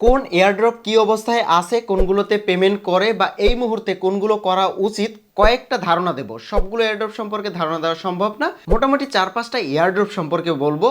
কোন এয়ারড্রপ কি অবস্থায় আছে, কোনগুলোতে পেমেন্ট করে বা এই মুহূর্তে কোনগুলো করা উচিত, কয়েকটা ধারণা দেব। সবগুলো এয়ারড্রপ সম্পর্কে ধারণা দেওয়া সম্ভব না। মোটামুটি চার পাঁচটা এয়ারড্রপ সম্পর্কে বলব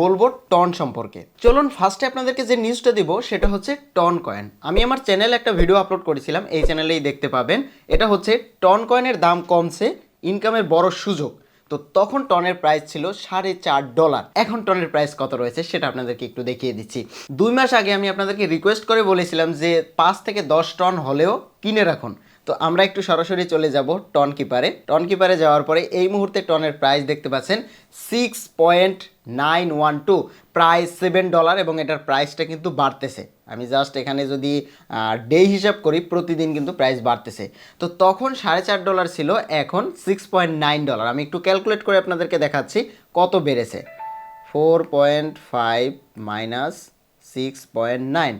বলব টন সম্পর্কে। চলুন ফার্স্টে আপনাদেরকে যে নিউজটা দিব, সেটা হচ্ছে টন কয়েন আমি আমার চ্যানেলে একটা ভিডিও আপলোড করেছিলাম, এই চ্যানেলেই দেখতে পাবেন। এটা হচ্ছে টন কয়েনের দাম কমছে ইনকামের বড় সুযোগ। তো তখন টনের প্রাইস ছিল সাড়ে চার ডলার এখন টনের প্রাইস কত রয়েছে সেটা আপনাদেরকে একটু দেখিয়ে দিচ্ছি। দুই মাস আগে আমি আপনাদেরকে রিকোয়েস্ট করে বলেছিলাম যে পাঁচ থেকে দশ টন হলেও কিনে রাখুন। তো আমরা একটু সরাসরি চলে যাব টন কিপারে টন কিপারে যাওয়ার পরে এই মুহূর্তে টনের প্রাইস দেখতে পাচ্ছেন six point nine one two প্রায় সেভেন ডলার এবং এটার প্রাইসটা কিন্তু বাড়তেছে। আমি জাস্ট এখানে যদি ডে হিসাব করি, প্রতিদিন কিন্তু প্রাইস বাড়তেছে। তো তখন সাড়ে চার ডলার ছিল, এখন সিক্স পয়েন্ট নাইন ডলার আমি একটু ক্যালকুলেট করে আপনাদেরকে দেখাচ্ছি, কত বেড়েছে? Four point five minus six point nine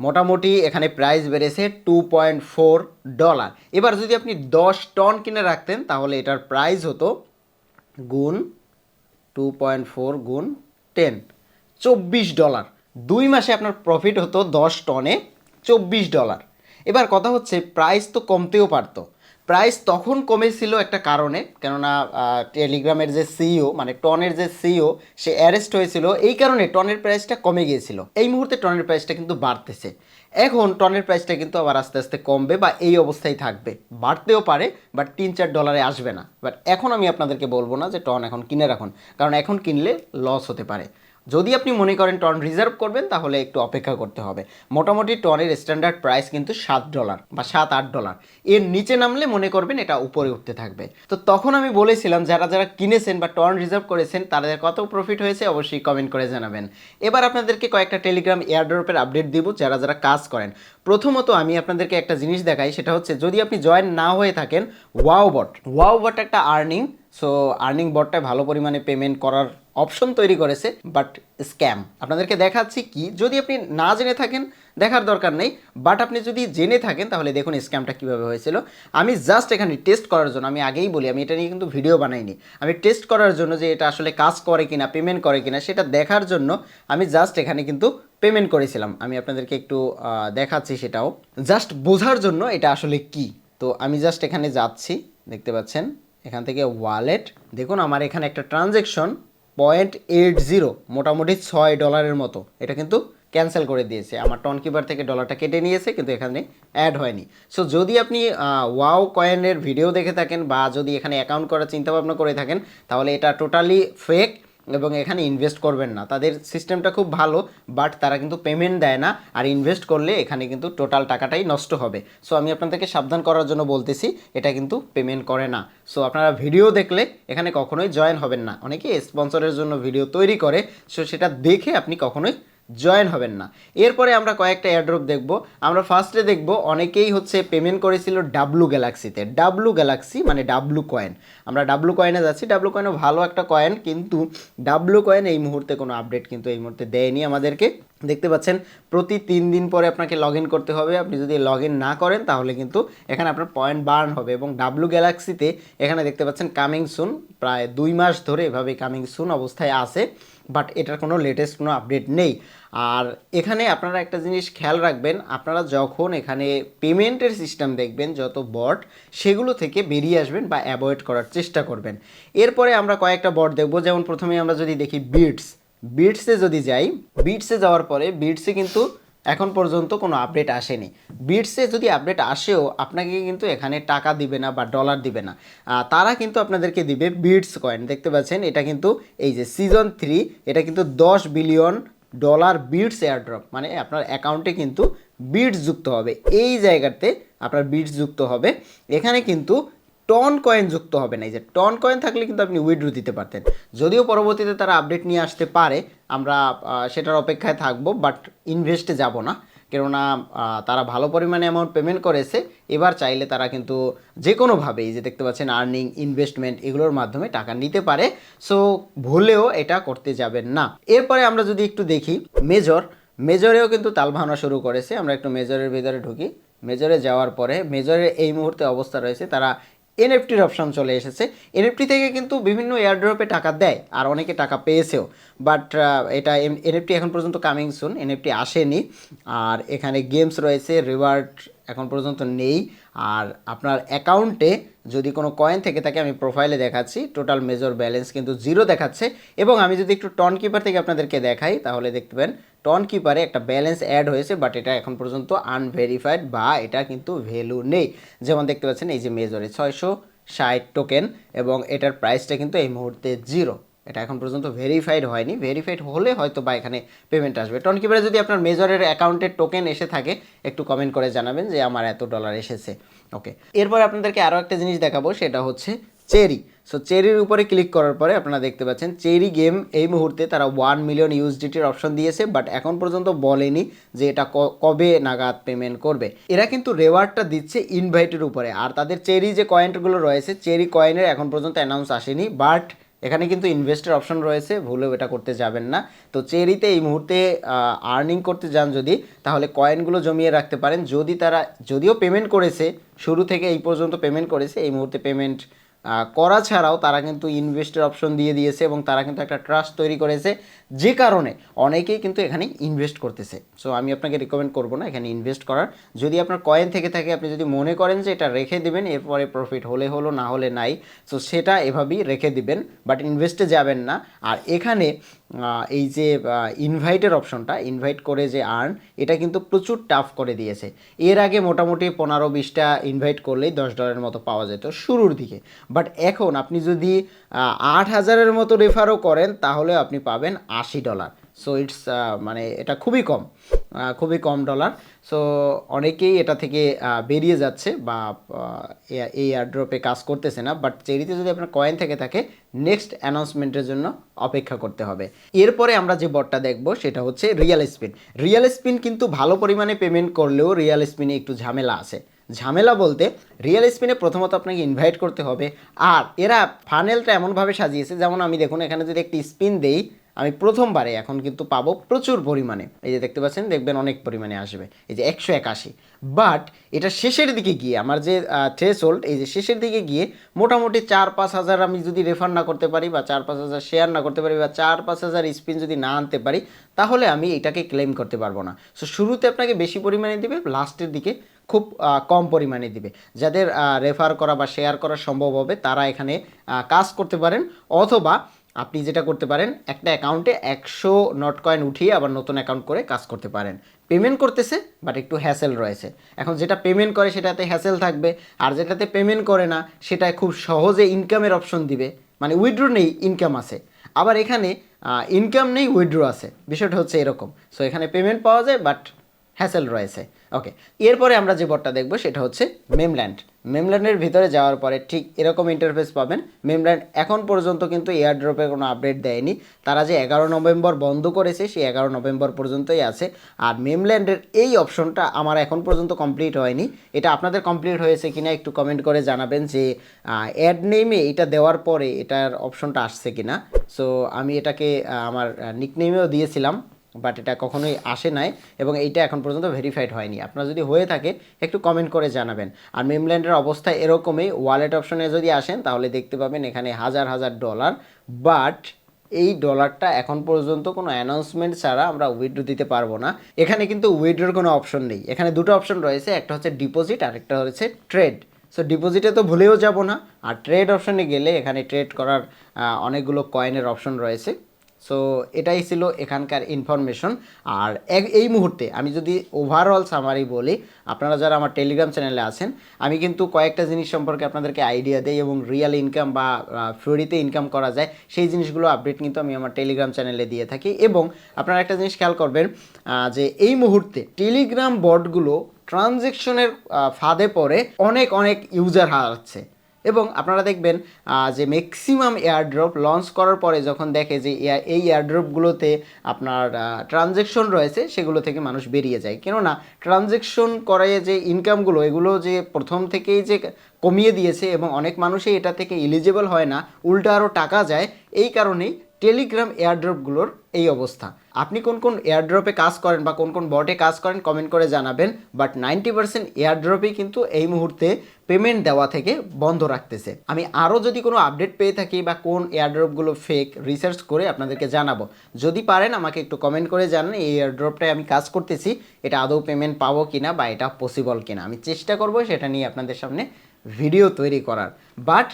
মোটামুটি এখানে প্রাইস বেড়েছে টু পয়েন্ট ফোর ডলার এবার যদি আপনি দশ টন কিনে রাখতেন, তাহলে এটার প্রাইস হতো গুণ টু পয়েন্ট ফোর গুণ টেন চব্বিশ ডলার দুই মাসে আপনার প্রফিট হতো দশ টনে চব্বিশ ডলার এবার কথা হচ্ছে প্রাইস তো কমতেও পারতো। প্রাইস তখন কমেছিল একটা কারণে, কেননা টেলিগ্রামের যে সিইও মানে টনের যে সিইও সে অ্যারেস্ট হয়েছিল। এই কারণে টনের প্রাইসটা কমে গিয়েছিল। এই মুহূর্তে টনের প্রাইসটা কিন্তু বাড়তেছে। এখন টনের প্রাইসটা কিন্তু আবার আস্তে আস্তে কমবে বা এই অবস্থায় থাকবে। বাড়তেও পারে বাট তিন চার ডলারে আসবে না। বাট এখন আমি আপনাদেরকে বলব না যে টন এখন কিনে রাখুন। কারণ এখন কিনলে লস হতে পারে। যদি আপনি মনে করেন টন রিজার্ভ করবেন, তাহলে একটু অপেক্ষা করতে হবে। মোটামুটি টনের স্ট্যান্ডার্ড প্রাইস কিন্তু সাত ডলার বা সাত আট ডলার। এর নিচে নামলে মনে করবেন এটা উপরে উঠতে থাকবে। তো তখন আমি বলেছিলাম, যারা যারা কিনেছেন বা টন রিজার্ভ করেছেন, তাদের কত প্রফিট হয়েছে অবশ্যই কমেন্ট করে জানাবেন। এবার আপনাদেরকে কয়েকটা টেলিগ্রাম এয়ারড্রপের আপডেট দিব, যারা যারা কাজ করেন। প্রথমত আমি আপনাদেরকে একটা জিনিস দেখাই, সেটা হচ্ছে যদি আপনি জয়েন না হয়ে থাকেন ওয়াও বট ওয়াও বট একটা আর্নিং সো আর্নিং বটটায় ভালো পরিমাণে পেমেন্ট করার অপশন তৈরি করেছে বাট স্ক্যাম আপনাদেরকে দেখাচ্ছি কি, যদি আপনি না জেনে থাকেন, দেখার দরকার নেই বাট আপনি যদি জেনে থাকেন, তাহলে দেখুন স্ক্যামটা কীভাবে হয়েছিল। আমি জাস্ট এখানে টেস্ট করার জন্য, আমি আগেই বলি, আমি এটা নিয়ে কিন্তু ভিডিও বানাইনি। আমি টেস্ট করার জন্য যে এটা আসলে কাজ করে কিনা পেমেন্ট করে কিনা, সেটা দেখার জন্য আমি জাস্ট এখানে কিন্তু পেমেন্ট করেছিলাম। আমি আপনাদেরকে একটু দেখাচ্ছি সেটাও। জাস্ট বোঝার জন্য এটা আসলে কি? তো আমি জাস্ট এখানে যাচ্ছি, দেখতে পাচ্ছেন? এখান থেকে ওয়ালেট দেখুন আমার এখানে একটা ট্রানজেকশন পয়েন্ট এইট জিরো, মোটামুটি ছয় ডলারের মতো। এটা কিন্তু ক্যান্সেল করে দিয়েছে। আমার টন কিপার থেকে ডলারটা কেটে নিয়েছে, কিন্তু এখানে অ্যাড হয়নি। সো যদি আপনি ওয়াও কয়েনের ভিডিও দেখে থাকেন বা যদি এখানে অ্যাকাউন্ট করার চিন্তাভাবনা করে থাকেন, তাহলে এটা টোটালি ফেক। এবং এখানে ইনভেস্ট করবেন না। তাদের সিস্টেমটা খুব ভালো বাট তারা কিন্তু পেমেন্ট দেয় না, আর ইনভেস্ট করলে এখানে কিন্তু টোটাল টাকাটাই নষ্ট হবে। সো আমি আপনাদেরকে সাবধান করার জন্য বলতেছি, এটা কিন্তু পেমেন্ট করে না। সো আপনারা ভিডিও দেখলে এখানে কখনোই জয়েন হবেন না। অনেকে স্পন্সরের জন্য ভিডিও তৈরি করে সো সেটা দেখে আপনি কখনোই জয়েন হবেন না। এরপরে আমরা কয়েকটা এয়ারড্রপ দেখব। আমরা ফার্স্টে দেখব, অনেকেই হচ্ছে পেমেন্ট করেছিল ডাব্লু গ্যালাক্সিতে ডাব্লু গ্যালাক্সি মানে ডাব্লু কয়েন আমরা ডাব্লু কয়েনে যাচ্ছি। ডাব্লু কয়েনও ভালো একটা কয়েন কিন্তু ডাব্লু কয়েন এই মুহূর্তে কোনো আপডেট কিন্তু এই মুহূর্তে দেয়নি আমাদেরকে। দেখতে পাচ্ছেন, প্রতি তিন দিন পরে আপনাকে লগ করতে হবে। আপনি যদি লগ না করেন, তাহলে কিন্তু এখানে আপনার পয়েন্ট বার্ন হবে এবং ডাব্লু গ্যালাক্সিতে এখানে দেখতে পাচ্ছেন কামিং সুন প্রায় দুই মাস ধরে এভাবে কামিং সুন অবস্থায় আছে বাট এটার কোনো লেটেস্ট কোনো আপডেট নেই। আর এখানে আপনারা একটা জিনিস খেয়াল রাখবেন, আপনারা যখন এখানে পেমেন্টের সিস্টেম দেখবেন, যত বট সেগুলো থেকে বেরিয়ে আসবেন বা অ্যাভয়েড করার চেষ্টা করবেন। এরপরে আমরা কয়েকটা বট দেখব, যেমন প্রথমে আমরা যদি দেখি বিটস বিটসে যদি যাই বিটসে যাওয়ার পরে বিটসে কিন্তু এখন পর্যন্ত কোনো আপডেট আসেনি। বিটসে যদি আপডেট আসেও, আপনাকে কিন্তু এখানে টাকা দিবে না বা ডলার দিবে না। তারা কিন্তু আপনাদেরকে দিবে বিটস কয়েন দেখতে পাচ্ছেন, এটা কিন্তু এই যে সিজন থ্রি এটা কিন্তু দশ বিলিয়ন ডলার বিটস এয়ারড্রপ মানে আপনার অ্যাকাউন্টে কিন্তু বিটস যুক্ত হবে। এই জায়গাতে আপনার বিটস যুক্ত হবে। এখানে কিন্তু টন কয়েন যুক্ত হবে না। এই যে টন কয়েন থাকলে কিন্তু আপনি উইড্রো দিতে পারতেন। যদিও পরবর্তীতে তারা আপডেট নিয়ে আসতে পারে, আমরা সেটার অপেক্ষায় থাকব বাট ইনভেস্টে যাব না। কেননা তারা ভালো পরিমাণে অ্যামাউন্ট পেমেন্ট করেছে, এবার চাইলে তারা কিন্তু যে কোনোভাবে এই যে দেখতে পাচ্ছেন আর্নিং ইনভেস্টমেন্ট এগুলোর মাধ্যমে টাকা নিতে পারে। সো ভুলেও এটা করতে যাবেন না। এরপরে আমরা যদি একটু দেখি মেজর মেজরেও কিন্তু তাল ভাঙা শুরু করেছে। আমরা একটু মেজরের ভিতরে ঢুকি। মেজরে যাওয়ার পরে মেজরের এই মুহূর্তে অবস্থা রয়েছে, তারা এনএফটির অপশন চলে এসেছে। এনএফটি থেকে কিন্তু বিভিন্ন এয়ারড্রপে টাকা দেয়, আর অনেকে টাকা পেয়েছেও। বাট এটা এনএফটি এখন পর্যন্ত কামিং সুন এনএফটি আসেনি। আর এখানে গেমস রয়েছে রিওয়ার্ড এখন পর্যন্ত নেই। আর আপনার অ্যাকাউন্টে যদি কোনো কয়েন থেকে থাকে, আমি প্রোফাইলে দেখাচ্ছি। টোটাল মেজর ব্যালেন্স কিন্তু জিরো দেখাচ্ছে। এবং আমি যদি একটু টন কিপার থেকে আপনাদেরকে দেখাই, তাহলে দেখতে পাবেন টন কিপারে একটা ব্যালেন্স অ্যাড হয়েছে বাট এটা এখন পর্যন্ত আনভেরিফাইড বা এটা কিন্তু ভ্যালু নেই। যেমন দেখতে পাচ্ছেন, এই যে মেজরে ছয়শো ষাট টোকেন এবং এটার প্রাইসটা কিন্তু এই মুহূর্তে জিরো এটা এখন পর্যন্ত ভেরিফাইড হয়নি। ভেরিফাইড হলে হয়তো বা এখানে পেমেন্ট আসবে। টন কিপারে যদি আপনার মেজরের অ্যাকাউন্টের টোকেন এসে থাকে, একটু কমেন্ট করে জানাবেন যে আমার এত ডলার এসেছে। ওকে এরপর আপনাদেরকে আরও একটা জিনিস দেখাবো, সেটা হচ্ছে চেরি। সো চেরির উপরে ক্লিক করার পরে আপনারা দেখতে পাচ্ছেন, চেরি গেম এই মুহূর্তে তারা ওয়ান মিলিয়ন ইউএসডিটির অপশন দিয়েছে বাট এখন পর্যন্ত বলেনি যে এটা কবে নাগাদ পেমেন্ট করবে। এরা কিন্তু রেওয়ার্ডটা দিচ্ছে ইনভাইটের উপরে। আর তাদের চেরি যে কয়েনগুলো রয়েছে, চেরি কয়েনের এখন পর্যন্ত অ্যানাউন্স আসেনি বাট এখানে কিন্তু ইনভেস্টের অপশন রয়েছে, ভুলেও এটা করতে যাবেন না। তো চেরিতে এই মুহূর্তে আর্নিং করতে যান যদি, তাহলে কয়েনগুলো জমিয়ে রাখতে পারেন। যদি তারা, যদিও পেমেন্ট করেছে, শুরু থেকে এই পর্যন্ত পেমেন্ট করেছে, এই মুহূর্তে পেমেন্ট করা ছাড়াও তারা কিন্তু ইনভেস্টের অপশন দিয়ে দিয়েছে এবং তারা কিন্তু একটা ট্রাস্ট তৈরি করেছে। যে কারণে অনেকেই কিন্তু এখানে ইনভেস্ট করতেছে। সো আমি আপনাকে রিকমেন্ড করব না এখানে ইনভেস্ট করার। যদি আপনার কয়েন থেকে থাকে, আপনি যদি মনে করেন যে এটা রেখে দিবেন, এরপরে প্রফিট হলে হলো, না হলে নাই সো সেটা এভাবেই রেখে দিবেন বাট ইনভেস্টে যাবেন না। আর এখানে এই যে ইনভাইটের অপশনটা ইনভাইট করে যে আর্ন এটা কিন্তু প্রচুর টাফ করে দিয়েছে। এর আগে মোটামুটি পনেরো বিশটা ইনভাইট করলেই দশ ডলারের মতো পাওয়া যেত শুরুর দিকে। বাট এখন আপনি যদি আট হাজারের মতো রেফারও করেন, তাহলে আপনি পাবেন আশি ডলার সো ইটস মানে এটা খুবই কম খুবই কম ডলার সো অনেকেই এটা থেকে বেরিয়ে যাচ্ছে বা এই এয়ারড্রপে কাজ করতেছে না। বাট চেরিতে যদি আপনার কয়েন থেকে থাকে নেক্সট অ্যানাউন্সমেন্টের জন্য অপেক্ষা করতে হবে। এরপরে আমরা যে বটটা দেখব, সেটা হচ্ছে রিয়েল স্পিন রিয়েল স্পিন কিন্তু ভালো পরিমাণে পেমেন্ট করলেও রিয়েল স্পিনে একটু ঝামেলা আছে। ঝামেলা বলতে রিয়েল স্পিনে প্রথমত আপনাকে ইনভাইট করতে হবে। আর এরা ফানেলটা এমনভাবে সাজিয়েছে, যেমন আমি দেখুন এখানে যদি একটি স্পিন দেই আমি প্রথমবারে এখন কিন্তু পাবো প্রচুর পরিমাণে। এই যে দেখতে পাচ্ছেন, দেখবেন অনেক পরিমাণে আসবে। এই যে একশো একাশি। বাট এটা শেষের দিকে গিয়ে, আমার যে থ্রেশোল্ড এই যে শেষের দিকে গিয়ে মোটামুটি চার পাঁচ হাজার আমি যদি রেফার না করতে পারি বা চার পাঁচ হাজার শেয়ার না করতে পারি বা চার পাঁচ হাজার স্পিন যদি না আনতে পারি, তাহলে আমি এটাকে ক্লেম করতে পারব না। সো শুরুতে আপনাকে বেশি পরিমাণে দিবে লাস্টের দিকে খুব কম পরিমাণে দিবে। যাদের রেফার করা বা শেয়ার করা সম্ভব হবে, তারা এখানে কাজ করতে পারেন। অথবা আপনি যেটা করতে পারেন, একটা অ্যাকাউন্টে একশো নট কয়েন উঠিয়ে আবার নতুন অ্যাকাউন্ট করে কাজ করতে পারেন। পেমেন্ট করতেছে বাট একটু হ্যাসেল রয়েছে। এখন যেটা পেমেন্ট করে সেটাতে হ্যাসেল থাকবে, আর যেটাতে পেমেন্ট করে না, সেটায় খুব সহজে ইনকামের অপশন দিবে। মানে উইথড্র নেই ইনকাম আছে। আবার এখানে ইনকাম নেই উইথড্র আছে। বিষয়টা হচ্ছে এরকম। সো এখানে পেমেন্ট পাওয়া যায় বাট হ্যাসেল রয়েছে। ওকে এরপরে আমরা যে বটটা দেখব সেটা হচ্ছে মেমল্যান্ড মেমল্যান্ডের ভিতরে যাওয়ার পরে ঠিক এরকম ইন্টারফেস পাবেন। মেমল্যান্ড এখন পর্যন্ত কিন্তু এয়ারড্রপে কোনো আপডেট দেয়নি। তারা যে এগারো নভেম্বর বন্ধ করেছে, সেই এগারো নভেম্বর পর্যন্তই আছে। আর মেমল্যান্ডের এই অপশনটা আমার এখন পর্যন্ত কমপ্লিট হয়নি। এটা আপনাদের কমপ্লিট হয়েছে কিনা একটু কমেন্ট করে জানাবেন যে অ্যাড নেমে এটা দেওয়ার পরে এটার অপশনটা আসছে কিনা। সো আমি এটাকে আমার নিকনেমেও দিয়েছিলাম। বাট এটা কখনোই আসে নাই এবং এইটা এখন পর্যন্ত ভেরিফাইড হয়নি। আপনার যদি হয়ে থাকে, একটু কমেন্ট করে জানাবেন। আর মেমল্যান্ডের অবস্থা এরকমই ওয়ালেট অপশনে যদি আসেন, তাহলে দেখতে পাবেন এখানে হাজার হাজার ডলার বাট এই ডলারটা এখন পর্যন্ত কোনো অ্যানাউন্সমেন্ট ছাড়া আমরা উইথড্র দিতে পারব না। এখানে কিন্তু উইথড্রোর কোনো অপশন নেই। এখানে দুটো অপশন রয়েছে, একটা হচ্ছে ডিপোজিট আর একটা হচ্ছে ট্রেড সো ডিপোজিটে তো ভুলেও যাব না। আর ট্রেড অপশনে গেলে এখানে ট্রেড করার অনেকগুলো কয়েনের অপশন রয়েছে। সো এটাই ছিল এখানকার ইনফরমেশন আর এই মুহূর্তে আমি যদি ওভারঅল সামারি বলি, আপনারা যারা আমার টেলিগ্রাম চ্যানেলে আছেন, আমি কিন্তু কয়েকটা জিনিস সম্পর্কে আপনাদেরকে আইডিয়া দেই এবং রিয়েল ইনকাম বা ফ্রিতে ইনকাম করা যায়, সেই জিনিসগুলো আপডেট কিন্তু আমি আমার টেলিগ্রাম চ্যানেলে দিয়ে থাকি। এবং আপনারা একটা জিনিস খেয়াল করবেন যে এই মুহূর্তে টেলিগ্রাম বটগুলো ট্রানজেকশনের ফাঁদে পড়ে অনেক অনেক ইউজার হারাচ্ছে। এবং আপনারা দেখবেন যে ম্যাক্সিমাম এয়ারড্রপ লঞ্চ করার পরে যখন দেখে যে এই এয়ারড্রপগুলোতে আপনার ট্রানজেকশন রয়েছে, সেগুলো থেকে মানুষ বেরিয়ে যায়। কেননা ট্রানজেকশন করে যে ইনকামগুলো এগুলো যে প্রথম থেকেই যে কমিয়ে দিয়েছে এবং অনেক মানুষই এটা থেকে এলিজেবল হয় না, উল্টা আরও টাকা যায়, এই কারণেই টেলিগ্রাম এয়ারড্রপগুলোর এই অবস্থা। আপনি কোন কোন এয়ারড্রপে কাজ করেন বা কোন কোন বটে কাজ করেন কমেন্ট করে জানাবেন। বাট নাইনটি পার্সেন্ট এয়ারড্রপেই কিন্তু এই মুহূর্তে পেমেন্ট দেওয়া থেকে বন্ধ রাখতেছে। আমি আরও যদি কোনো আপডেট পেয়ে থাকি বা কোন এয়ারড্রপগুলো ফেক রিসার্চ করে আপনাদেরকে জানাব। যদি পারেন, আমাকে একটু কমেন্ট করে জানান, এই এয়ারড্রপটায় আমি কাজ করতেছি, এটা আদৌ পেমেন্ট পাবো কিনা বা এটা পসিবল কিনা। আমি চেষ্টা করব সেটা নিয়ে আপনাদের সামনে ভিডিও তৈরি করার। বাট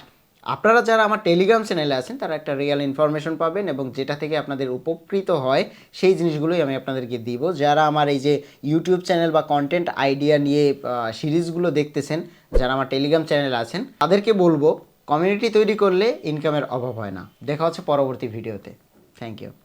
আপনারা যারা আমার টেলিগ্রাম চ্যানেলে আছেন, তারা একটা রিয়েল ইনফরমেশন পাবেন এবং যেটা থেকে আপনাদের উপকৃত হয়, সেই জিনিসগুলোই আমি আপনাদেরকে দিব। যারা আমার এই যে ইউটিউব চ্যানেল বা কন্টেন্ট আইডিয়া নিয়ে সিরিজগুলো দেখতেছেন, যারা আমার টেলিগ্রাম চ্যানেল আছেন, তাদেরকে বলব কমিউনিটি তৈরি করলে ইনকামের অভাব হয় না। দেখা হচ্ছে পরবর্তী ভিডিওতে থ্যাংক ইউ